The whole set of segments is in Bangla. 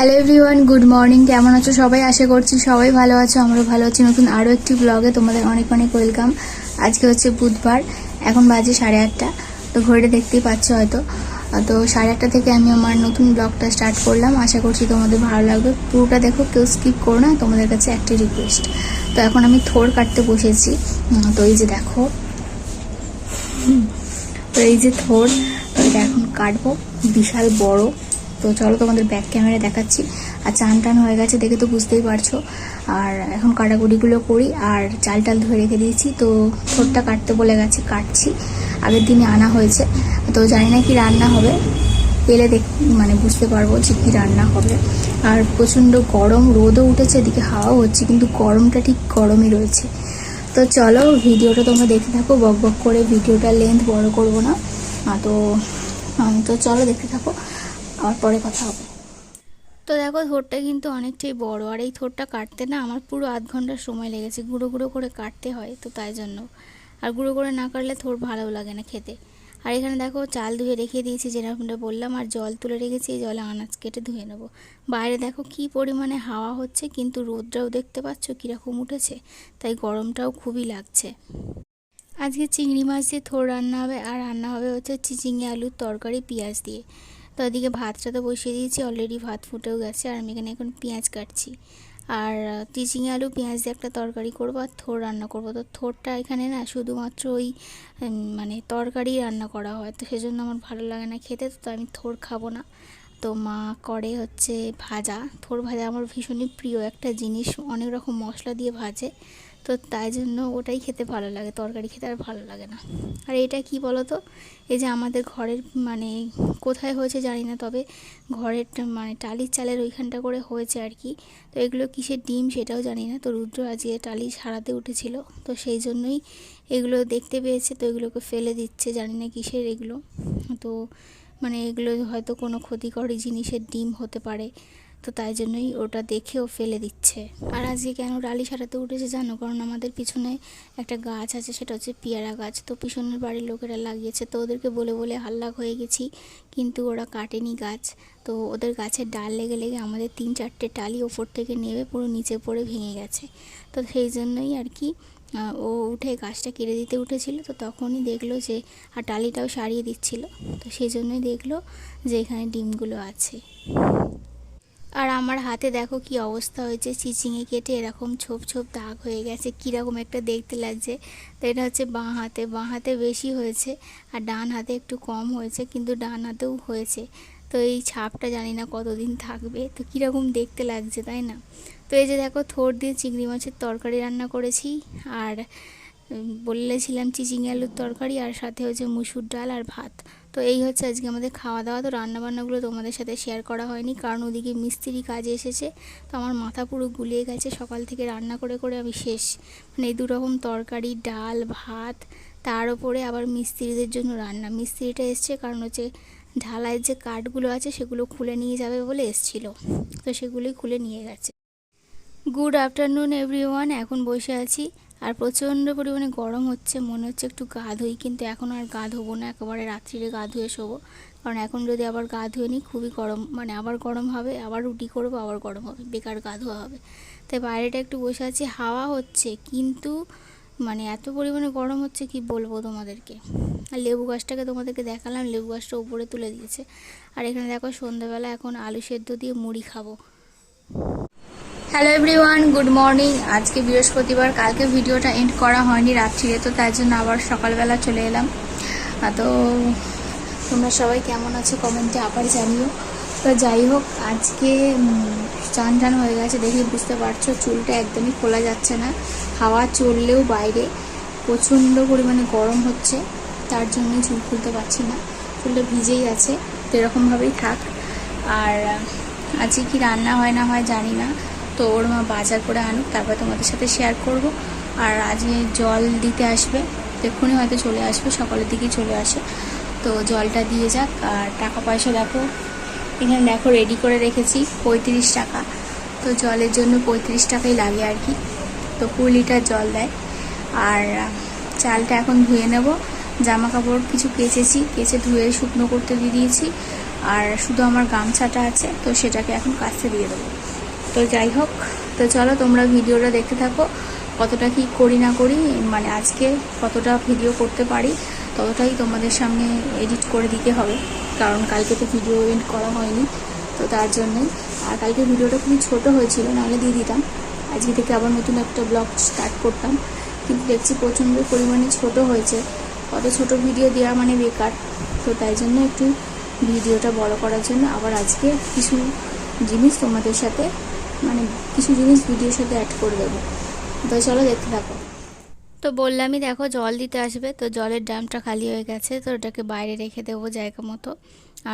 হ্যালো এভরিওয়ান গুড মর্নিং কেমন আছো সবাই? আশা করছি সবাই ভালো আছো, আমরাও ভালো আছি। নতুন আরও একটি ব্লগে তোমাদের অনেক অনেক ওয়েলকাম আজকে হচ্ছে বুধবার, এখন বাজে সাড়ে আটটা। তো ঘড়িটা দেখতেই পাচ্ছ হয়তো। তো সাড়ে আটটা থেকে আমি আমার নতুন ব্লগটা স্টার্ট করলাম। আশা করছি তোমাদের ভালো লাগবে। পুরোটা দেখো, কেউ স্কিপ করো না, তোমাদের কাছে একটি রিকোয়েস্ট তো এখন আমি থোর কাটতে বসেছি। তো এই যে দেখো। তো এই যে থোর এটা এখন কাটবো। বিশাল বড়। তো চলো তোমাদের ব্যাক ক্যামেরা দেখাচ্ছি। আর চান টান হয়ে গেছে দেখে তো বুঝতেই পারছ। আর এখন কাটাকুটিগুলো করি, আর চাল টাল ধুয়ে রেখে দিয়েছি। তো থোরটা কাটতে বলে গেছে, কাটছি। আগের দিনে আনা হয়েছে। তো জানি না কি রান্না হবে। পেলে দেখ মানে বুঝতে পারব যে কী রান্না হবে। আর প্রচণ্ড গরম, রোদও উঠেছে, এদিকে হাওয়াও হচ্ছে, কিন্তু গরমটা ঠিক গরমই রয়েছে। তো চলো ভিডিওটা তোমরা দেখতে থাকো, বক বক করে ভিডিওটা লেন্থ বড় করব না। তো তো চলো দেখতে থাকো। আবার পরে কথা হবে। তো দেখো, থোরটা কিন্তু অনেকটাই বড়, আর এই থোরটা কাটতে না আমার পুরো আধ ঘণ্টার সময় লেগেছে, গুঁড়ো গুঁড়ো করে কাটতে হয় তো তাই জন্য। আর গুঁড়ো করে না কাটলে থোর ভালো লাগে না খেতে। আর এখানে দেখো, চাল ধুয়ে রেখে দিয়েছি, যেরকমটা বললাম, আর জল তুলে রেখেছি, এই জলে আনাজ কেটে ধুয়ে নেব। বাইরে দেখো কি পরিমাণে হাওয়া হচ্ছে, কিন্তু রোদটাও দেখতে পাচ্ছ, কীরকম উঠেছে, তাই গরমটাও খুবই লাগছে। আজকে চিংড়ি মাছ দিয়ে থোর রান্না হবে, আর রান্না হবে হচ্ছে চিচিঙে আলুর তরকারি, পেঁয়াজ দিয়ে। তো ওদিকে ভাতটা তো বসিয়ে দিয়েছি অলরেডি ভাত ফুটেও গেছে, আর আমি এখানে এখন পেঁয়াজ কাটছি। আর চিচিঙে আলু, পেঁয়াজ দিয়ে একটা তরকারি করব আর থোর রান্না করব। তো থোরটা এখানে না শুধুমাত্র ওই মানে তরকারি রান্না করা হয়, তো সেজন্য আমার ভালো লাগে না খেতে, তো আমি থোর খাব না। তো মা করে হচ্ছে ভাজা। থোর ভাজা আমার ভীষণই প্রিয় একটা জিনিস, অনেক রকম মশলা দিয়ে ভাজে। তো তাই জন্য ওটাই খেতে ভালো লাগে, তরকারি খেতে আর ভালো লাগে না। আর এটা কি বলো তো এই যে আমাদের ঘরের মানে কোথায় হয়েছে জানি না, তবে ঘরের মানে টালির চালের ওইখানটা করে হয়েছে আর কি। তো এগুলো কিসের ডিম সেটাও জানি না। তো রুদ্র আজকে টালি সারাতে উঠেছিল, তো সেই জন্যই এগুলো দেখতে পেয়েছে, তো এগুলোকে ফেলে দিচ্ছে, জানি না কিসের এগুলো। তো মানে এগুলো হয়তো কোনো ক্ষতিকর জিনিসের ডিম হতে পারে। তো তাই জন্যই ওটা দেখেও ফেলে দিচ্ছে। আর আজকে কেন ডালি সারাতে উঠেছে জানো? কারণ আমাদের পিছনে একটা গাছ আছে, সেটা হচ্ছে পেয়ারা গাছ। তো পিছনের বাড়ির লোকেরা লাগিয়েছে। তো ওদেরকে বলে বলে হাল্লাক হয়ে গেছি, কিন্তু ওরা কাটেনি গাছ। তো ওদের গাছের ডাল লেগে লেগে আমাদের তিন চারটে টালি ওপর থেকে নেমে পুরো নিচে পড়ে ভেঙে গেছে। তো সেই জন্যই আর কি ও উঠে গাছটা কেড়ে দিতে উঠেছিল। তো তখনই দেখল যে, আর টালিটাও সারিয়ে দিচ্ছিল। তো সেই জন্যই দেখল যে এখানে ডিমগুলো আছে। আমার হাতে দেখো কি অবস্থা হয়েছে। চিচিঙে কেটে এরকম ছোপ ছোপ দাগ হয়ে গেছে, কীরকম একটা দেখতে লাগছে। তো এটা হচ্ছে বাঁ হাতে বাঁ হাতে বেশি হয়েছে আর ডান হাতে একটু কম হয়েছে, কিন্তু ডান হাতেও হয়েছে। তো এই ছাপটা জানি না কতদিন থাকবে, তো কীরকম দেখতে লাগছে, তাই না? তো এই যে দেখো থোর দিয়ে চিংড়ি মাছের তরকারি রান্না করেছি আর বলেছিলাম চিচিঙে আলুর তরকারি আর সাথে হচ্ছে মুসুর ডাল আর ভাত। তো এই হচ্ছে আজকে আমাদের খাওয়া দাওয়া তো রান্নাবান্নাগুলো তোমাদের সাথে শেয়ার করা হয়নি, কারণ ওদিকে মিস্ত্রি কাজে এসেছে। তো আমার মাথা পুরো গুলিয়ে গেছে, সকাল থেকে রান্না করে করে আমি শেষ। মানে দুরকম তরকারি, ডাল, ভাত, তার ওপরে আবার মিস্ত্রিদের জন্য রান্না। মিস্ত্রিটা এসছে কারণ হচ্ছে ঢালাইয়ের যে কাঠগুলো আছে, সেগুলো খুলে নিয়ে যাবে বলে এসছিল। তো সেগুলোই খুলে নিয়ে গেছে। গুড আফটারনুন এভরিওয়ান এখন বসে আছি আর প্রচণ্ড পরিমাণে গরম হচ্ছে, মনে হচ্ছে একটু গা ধুই কিন্তু এখন আর গা ধোবো না, একেবারে রাত্রিরে গা ধুয়ে শোবো। কারণ এখন যদি আবার গা ধুয়ে নিই খুবই গরম মানে আবার গরম হবে, আবার রুটি করব, আবার গরম হবে, বেকার গা ধোয়া হবে। তাই বাইরেটা একটু বসে আছি, হাওয়া হচ্ছে, কিন্তু মানে এত পরিমাণে গরম হচ্ছে, কি বলব তোমাদেরকে? আর লেবু গাছটাকে তোমাদেরকে দেখালাম, লেবু গাছটা উপরে তুলে দিয়েছে। আর এখানে দেখো সন্ধ্যাবেলা এখন আলু সেদ্ধ দিয়ে মুড়ি খাব। হ্যালো এভরিওয়ান গুড মর্নিং আজকে বৃহস্পতিবার, কালকে ভিডিওটা এন্ড করা হয়নি রাত্রিরে, তো তাই জন্য আবার সকালবেলা চলে এলাম। তো তোমরা সবাই কেমন আছো কমেন্টে আবার জানিও। তো যাই হোক, আজকে চান টান হয়ে গেছে, দেখে বুঝতে পারছ চুলটা একদমই খোলা যাচ্ছে না। হাওয়া চললেও বাইরে, প্রচণ্ড পরিমাণে গরম হচ্ছে, তার জন্যই চুল খুলতে পারছি না। চুলটা ভিজেই আছে, তো এরকমভাবেই থাক। আর আজকে কি রান্না হয় না হয় জানি না। তো ওর মা বাজার করে আনুক, তারপর তোমাদের সাথে শেয়ার করব। আর আজকে জল দিতে আসবে এক্ষুনি হয়তো চলে আসবে, সকালের দিকেই চলে আসে। তো জলটা দিয়ে যাক, আর টাকা পয়সা দেখো, এখানে দেখো রেডি করে রেখেছি, পঁয়ত্রিশ টাকা। তো জলের জন্য পঁয়ত্রিশ টাকাই লাগে আর কি, তো কুড়ি লিটার জল দেয়। আর চালটা এখন ধুয়ে নেব জামা কাপড় কিছু কেচেছি, কেচে ধুয়ে শুকনো করতে দিয়ে দিয়েছি। আর শুধু আমার গামছাটা আছে, তো সেটাকে এখন কাছে দিয়ে দেবো। তো যাই হোক, তো চলো তোমরা ভিডিওটা দেখতে থাকো, কতটা কি করি না করি মানে আজকে কতটা ভিডিও করতে পারি, ততটাই তোমাদের সামনে এডিট করে দিতে হবে, কারণ কালকে তো ভিডিও এডিট করা হয়নি, তো তার জন্যই। আর কালকে ভিডিওটা খুবই ছোট হয়েছিল, নাহলে দিয়ে দিতাম। আজকে থেকে আবার নতুন একটা ব্লগ স্টার্ট করতাম, কিন্তু দেখছি প্রচণ্ড পরিমাণে ছোট হয়েছে অত ছোট ভিডিও দেওয়া মানে বেকার, তো তাই জন্য একটু ভিডিওটা বড় করার জন্য আবার আজকে কিছু জিনিস তোমাদের সাথে মানে কিছু জিনিস ভিডিওর সাথে অ্যাড করে দেবো। তো চলো দেখতে থাকো। তো বললামই দেখো জল দিতে আসবে, তো জলের ড্রামটা খালি হয়ে গেছে, তো ওটাকে বাইরে রেখে দেবো জায়গা মতো।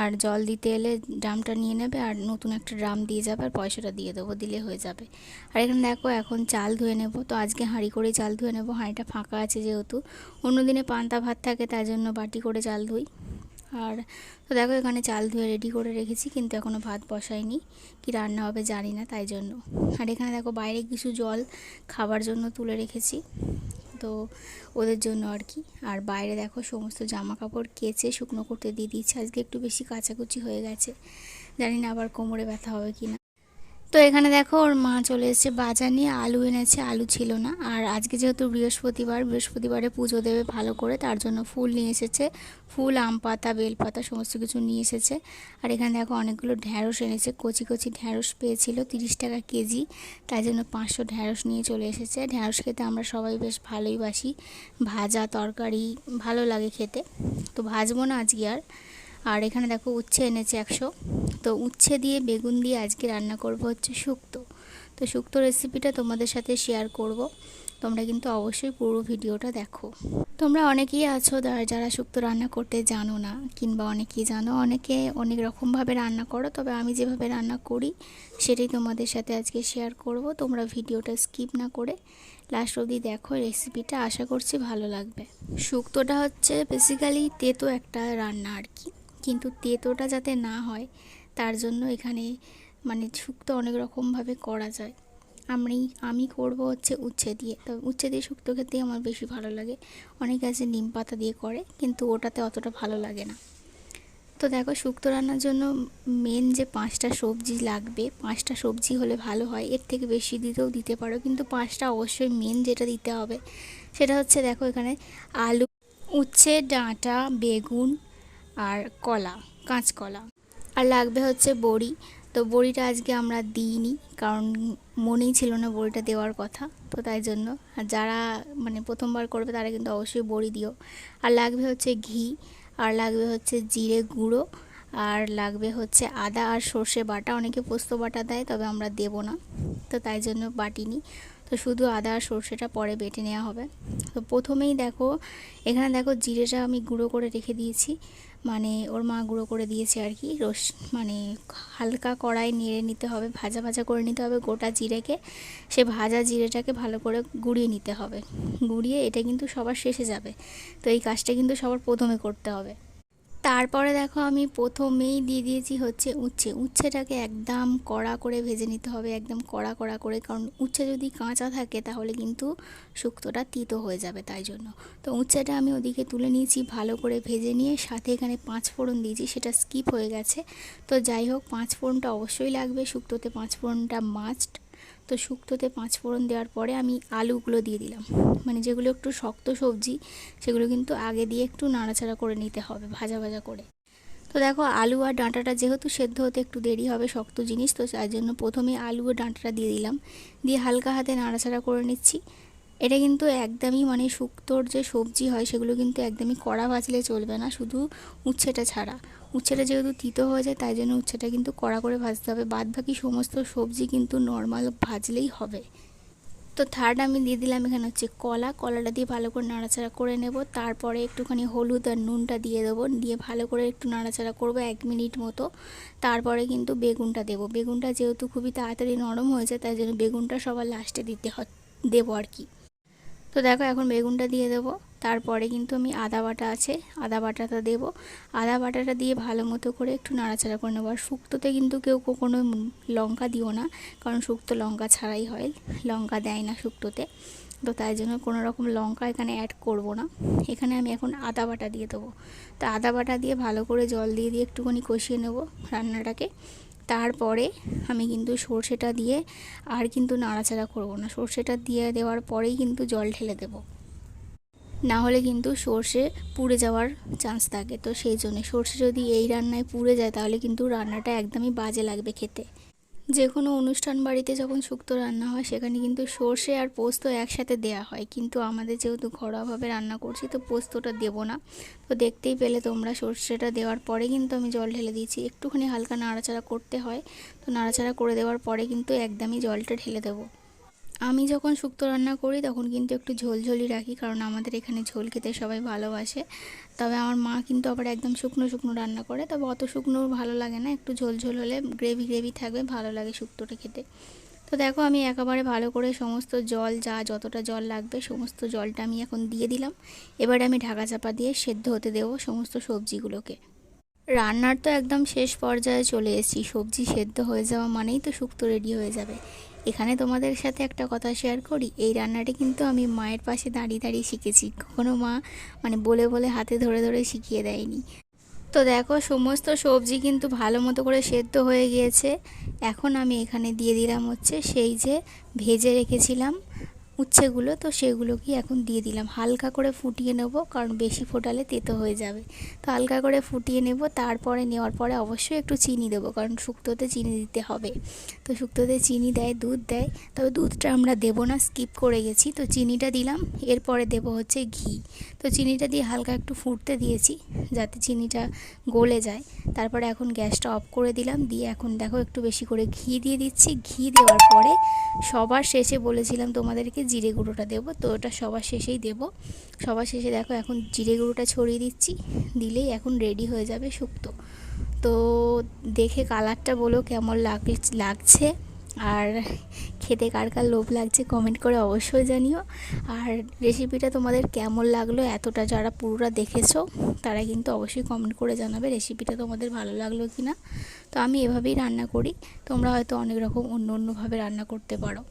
আর জল দিতে এলে ড্রামটা নিয়ে নেবে, আর নতুন একটা ড্রাম দিয়ে যাবে, আর পয়সাটা দিয়ে দেবো, দিলে হয়ে যাবে। আর এখানে দেখো এখন চাল ধুয়ে নেব, তো আজকে হাঁড়ি করে চাল ধুয়ে নেব, হাঁড়িটা ফাঁকা আছে যেহেতু। অন্যদিনে পান্তা ভাত থাকে তার জন্য বাটি করে চাল ধুই। আর তো দেখো এখানে চাল ধুয়ে রেডি করে রেখেছি, কিন্তু এখনও ভাত বসাইনি। কি রান্না হবে জানি না, তাই জন্য। আর এখানে দেখো বাইরে কিছু জল খাবার জন্য তুলে রেখেছি, তো ওদের জন্য আর কি। আর বাইরে দেখো সমস্ত জামা কাপড় কেচে শুকনো করতে দিয়ে দিচ্ছে আজকে একটু বেশি কাচাকুচি হয়ে গেছে। জানি না আবার কোমরে ব্যথা হবে কি না তো এখানে দেখো ওর মা চলে এসেছে বাজার নিয়ে। আলু এনেছে, আলু ছিল না। আর আজকে যেহেতু বৃহস্পতিবার, বৃহস্পতিবারে পুজো দেবে ভালো করে, তার জন্য ফুল নিয়ে এসেছে। ফুল, আম পাতা বেলপাতা সমস্ত কিছু নিয়ে এসেছে। আর এখানে দেখো অনেকগুলো ঢ্যাঁড়স এনেছে। কচি কচি ঢ্যাঁড়স পেয়েছিল, তিরিশ টাকা কেজি। তাই জন্য পাঁচশো ঢ্যাঁড়স নিয়ে চলে এসেছে। ঢ্যাঁড়স খেতে আমরা সবাই বেশ ভালোই বাসি। ভাজা, তরকারি ভালো লাগে খেতে। তো ভাজবো না আজকে আর। আর এখানে দেখো উচ্ছে এনেছে একশো। তো উচ্ছে দিয়ে, বেগুন দিয়ে আজকে রান্না করব হচ্ছে শুক্তো। তো শুক্তো রেসিপিটা তোমাদের সাথে শেয়ার করব। তোমরা কিন্তু অবশ্যই পুরো ভিডিওটা দেখো। তোমরা অনেকেই আছো যারা শুক্তো রান্না করতে জানো না, কিংবা অনেকেই জানো, অনেকে অনেক রকমভাবে রান্না করো, তবে আমি যেভাবে রান্না করি সেটাই তোমাদের সাথে আজকে শেয়ার করব। তোমরা ভিডিওটা স্কিপ না করে লাস্ট অবধি দেখো রেসিপিটা আশা করছি ভালো লাগবে। শুক্তোটা হচ্ছে বেসিক্যালি তেতো একটা রান্না আর কি। কিন্তু তেতোটা যাতে না হয় তার জন্য এখানে মানে শুক্তো অনেক রকমভাবে করা যায়। আমি আমি করব হচ্ছে উচ্ছে দিয়ে। তবে উচ্ছে দিয়ে শুক্তো খেতে আমার বেশি ভালো লাগে। অনেকে আছে নিম পাতা দিয়ে করে, কিন্তু ওটাতে অতটা ভালো লাগে না। তো দেখো শুক্তো রান্নার জন্য মেন যে পাঁচটা সবজি লাগবে, পাঁচটা সবজি হলে ভালো হয়। এর থেকে বেশি দিতেও দিতে পারো, কিন্তু পাঁচটা অবশ্যই মেন যেটা দিতে হবে, সেটা হচ্ছে দেখো এখানে আলু, উচ্ছে, ডাঁটা, বেগুন আর কলা, কাঁচকলা। আর লাগবে হচ্ছে বড়ি। তো বড়িটা আজকে আমরা দিইনি, কারণ মনেই ছিল না বড়িটা দেওয়ার কথা। তো তাই জন্য, আর যারা মানে প্রথমবার করবে তারা কিন্তু অবশ্যই বড়ি দিও। আর লাগবে হচ্ছে ঘি, আর লাগবে হচ্ছে জিরে গুঁড়ো, আর লাগবে হচ্ছে আদা আর সর্ষে বাটা। অনেকে পোস্ত বাটা দেয়, তবে আমরা দেব না। তো তাই জন্য বাটিনি। তো শুধু আদা আর সর্ষেটা পরে বেটে নেওয়া হবে। তো প্রথমেই দেখো, এখানে দেখো জিরেটা আমি গুঁড়ো করে রেখে দিয়েছি। মানে ওর মা গুঁড়ো করে দিয়েছে আর কি। রস মানে হালকা কড়াই নেড়ে নিতে হবে, ভাজা ভাজা করে নিতে হবে গোটা জিরেকে। সে ভাজা জিরেটাকে ভালো করে গুঁড়িয়ে নিতে হবে। গুঁড়িয়ে এটা কিন্তু সবার শেষে যাবে। তো এই কাজটা কিন্তু সবার প্রথমে করতে হবে। তারপরে দেখো আমি প্রথমেই দিয়ে দিয়েছি হচ্ছে উচ্ছে। উচ্ছেটাকে একদম কড়া করে ভেজে নিতে হবে, একদম কড়া কড়া করে। কারণ উচ্ছে যদি কাঁচা থাকে তাহলে কিন্তু শুক্তোটা তিতো হয়ে যাবে তাই জন্য। তো উচ্ছেটা আমি ওদিকে তুলে নিয়েছি, ভালো করে ভেজে নিয়ে সাথে এখানে পাঁচ ফোড়ন দিয়েছি, সেটা স্কিপ হয়ে গেছে। তো যাই হোক, পাঁচ ফোড়নটা অবশ্যই লাগবে, শুক্তোতে পাঁচ ফোড়নটা মাস্ট। তো শুক্তোতে পাঁচ ফোড়ন দেওয়ার পরে আমি আলুগুলো দিয়ে দিলাম। মানে যেগুলো একটু শক্ত সবজি, সেগুলো কিন্তু আগে দিয়ে একটু নাড়াচাড়া করে নিতে হবে, ভাজা ভাজা করে। তো দেখো, আলু আর ডাঁটাটা যেহেতু সেদ্ধ হতে একটু দেরি হবে, শক্ত জিনিস, তো তার জন্য প্রথমে আলু ও ডাঁটাটা দিয়ে দিলাম। দিয়ে হালকা হাতে নাড়াচাড়া করে নিচ্ছি। এটা কিন্তু একদমই মানে শুক্তোর যে সবজি হয় সেগুলো কিন্তু একদমই কড়া ভাজলে চলবে না, শুধু উচ্ছেটা ছাড়া। উচ্ছেটা যেহেতু তিতো হয়ে যায়, তাই জন্য উচ্ছেটা কিন্তু কড়া করে ভাজতে হবে। বাদ বাকি সমস্ত সবজি কিন্তু নর্মাল ভাজলেই হবে। তো থার্ড আমি দিয়ে দিলাম এখানে হচ্ছে কলা। কলাটা দিয়ে ভালো করে নাড়াচাড়া করে নেব। তারপরে একটুখানি হলুদ আর নুনটা দিয়ে দেবো। দিয়ে ভালো করে একটু নাড়াচাড়া করব এক মিনিট মতো। তারপরে কিন্তু বেগুনটা দেবো। বেগুনটা যেহেতু খুবই তাড়াতাড়ি নরম হয়েছে তাই জন্য বেগুনটা সবার লাস্টে দিতে দেবো আর কি। তো দেখো এখন বেগুনটা দিয়ে দেবো। তারপরে কিন্তু আমি আদা বাটা আছে, আদা বাটাটা দেবো। আদা বাটাটা দিয়ে ভালো মতো করে একটু নাড়াচাড়া করে নেব। আর শুক্তোতে কিন্তু কেউ কখনো লঙ্কা দিও না, কারণ শুক্তো লঙ্কা ছাড়াই হয়, লঙ্কা দেয় না শুক্তোতে। তো তাই জন্য কোনো রকম লঙ্কা এখানে অ্যাড করব না। এখানে আমি এখন আদা বাটা দিয়ে দেবো। তো আদা বাটা দিয়ে ভালো করে জল দিয়ে দিয়ে একটুখানি কষিয়ে নেব রান্নাটাকে। তারপরে আমি কিন্তু সর্ষেটা দিয়ে আর কিন্তু নাড়াচাড়া করব না। সর্ষেটা দিয়ে দেওয়ার পরেই কিন্তু জল ঢেলে দেব। না হলে কিন্তু সর্ষে পুড়ে যাওয়ার চান্স থাকে। তো সেই জন্য সর্ষে যদি এই রান্নায় পুড়ে যায় তাহলে কিন্তু রান্নাটা একদমই বাজে লাগবে খেতে। যে কোনো অনুষ্ঠান বাড়িতে যখন শুক্তো রান্না হয়, সেখানে কিন্তু সর্ষে আর পোস্ত একসাথে দেয়া হয়। কিন্তু আমাদের যেহেতু ঘরোয়াভাবে রান্না করছি, তো পোস্তটা দেবো না। তো দেখতেই পেলে তোমরা সর্ষেটা দেওয়ার পরে কিন্তু আমি জল ঢেলে দিয়েছি। একটুখানি হালকা নাড়াচাড়া করতে হয়। তো নাড়াচাড়া করে দেওয়ার পরে কিন্তু একদমই জলটা ঢেলে দেবো। আমি যখন শুক্তো রান্না করি, তখন কিন্তু একটু ঝোলঝোলই রাখি, কারণ আমাদের এখানে ঝোল খেতে সবাই ভালোবাসে। তবে আমার মা কিন্তু আবার একদম শুকনো শুকনো রান্না করে, তবে অত শুকনো ভালো লাগে না, একটু ঝোল ঝোল হলে গ্রেভি গ্রেভি থাকবে, ভালো লাগে শুক্তোটা খেতে। তো দেখো, আমি একেবারে ভালো করে সমস্ত জল, যা যতটা জল লাগবে, সমস্ত জলটা আমি এখন দিয়ে দিলাম। এবারে আমি ঢাকা চাপা দিয়ে সেদ্ধ হতে দেবো সমস্ত সবজিগুলোকে। রান্নার তো একদম শেষ পর্যায়ে চলে এসেছি। সবজি সেদ্ধ হয়ে যাওয়া মানেই তো শুক্তো রেডি হয়ে যাবে। এখানে তোমাদের সাথে একটা কথা শেয়ার করি। এই রান্নাটি কিন্তু আমি মায়ের পাশে দাঁড়িয়ে দাঁড়িয়ে শিখেছি। কখনো মা মানে বলে বলে হাতে ধরে ধরে শিখিয়ে দেয়নি। তো দেখো, সমস্ত সবজি কিন্তু ভালো মতো করে সেদ্ধ হয়ে গিয়েছে। এখন আমি এখানে দিয়ে দিলাম হচ্ছে সেই যে ভেজে রেখেছিলাম উচ্ছেগুলো, তো সেগুলোকে এখন দিয়ে দিলাম। হালকা করে ফুটিয়ে নেব, কারণ বেশি ফোটালে তেতো হয়ে যাবে। তো হালকা করে ফুটিয়ে নেব, তারপরে নেওয়ার পরে অবশ্যই একটু চিনি দেবো, কারণ শুক্তোতে চিনি দিতে হবে। তো শুক্তোতে চিনি দেয়, দুধ দেয়, তবে দুধটা আমরা দেবো না, স্কিপ করে গেছি। তো চিনিটা দিলাম, এরপরে দেবো হচ্ছে ঘি। তো চিনিটা দিয়ে হালকা একটু ফুটতে দিয়েছি, যাতে চিনিটা গলে যায়। তারপরে এখন গ্যাসটা অফ করে দিলাম, দিয়ে এখন দেখো একটু বেশি করে ঘি দিয়ে দিচ্ছি। ঘি দেওয়ার পরে সবার শেষে বলেছিলাম তোমাদেরকে জিরে গুঁড়োটা দেবো, তো ওটা সবার শেষেই দেব। সবার শেষে দেখো এখন জিরে গুঁড়োটা ছড়িয়ে দিচ্ছি, দিলেই এখন রেডি হয়ে যাবে শুক্তো। তো দেখে কালারটা বলো কেমন লাগ লাগছে? আর খেতে কার কার লোভ লাগছে কমেন্ট করে অবশ্যই জানিও। আর রেসিপিটা তোমাদের কেমন লাগল, এতটা যারা পুরোটা দেখেছ, তারা কিন্তু অবশ্যই কমেন্ট করে জানাবে রেসিপিটা তোমাদের ভালো লাগল কি না তো আমি এভাবেই রান্না করি, তোমরা হয়তো অনেক রকম অন্য অন্যভাবে রান্না করতে পারো।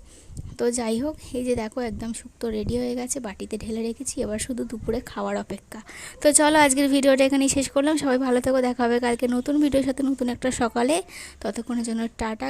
তো যাই হোক, এই যে দেখো একদম শুক্তো রেডি হয়ে গেছে, বাটিতে ঢেলে রেখেছি, এবার শুধু দুপুরে খাওয়ার অপেক্ষা। তো চলো আজকের ভিডিওটা এখানেই শেষ করলাম, সবাই ভালো থেকো, দেখা হবে কালকে নতুন ভিডিওর সাথে নতুন একটা সকালে। ততক্ষণের জন্য টাটা